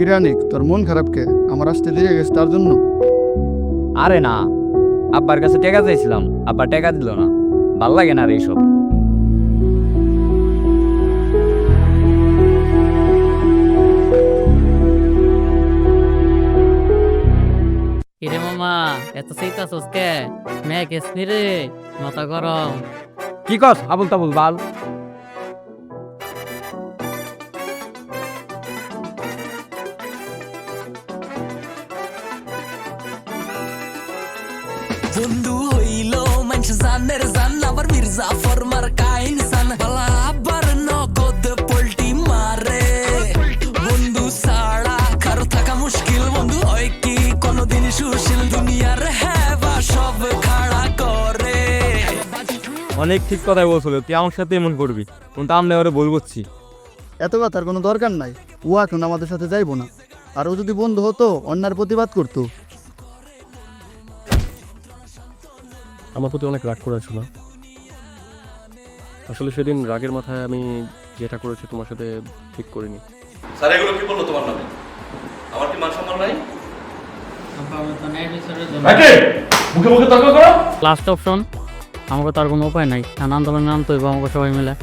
কিরানিক তোর মন খারাপ কে আমার আসতে দিয়ে গেছে তার জন্য। আরে না আব্বার কাছে টাকা চাইছিলাম আব্বা টাকা দিল না ভালো লাগে না আর এইসব কিরে মামা এত চিন্তা কে? মেয়ে গেছনি রে মাথা গরম। কি কস? আবুল তাবুল বাল বন্ধু হইল মানুষ জানের জান আবার মির্জা ফরমার কাইন সান। বালা আবার নগদ পোল্টি মারে। বন্ধু সাড়া কারও থাকা মুশকিল। বন্ধু হয় কি কোনদিন সুশীল? দুনিয়ার হেবা সব খাড়া করে। অনেক ঠিক কথাই বলছিল তুই আমার সাথে এমন করবি। কিন্তু আমরা ওরে বলব এত কথার কোনো দরকার নাই। ও এখন আমাদের সাথে যাইবো না। আর ও যদি বন্ধু হতো অন্যার প্রতিবাদ করতো। আমার প্রতি অনেক রাগ করেছিল আসলে সেদিন রাগের মাথায় আমি যেটা করেছি তোমার সাথে ঠিক করিনি। স্যার এগুলো কি বলল তোমার নামে? আমার কি মান সম্মান নাই আমাকে তার কোনো উপায় নাই। আন্দোলনে নামতে হইব আমাকে সবাই মিলে।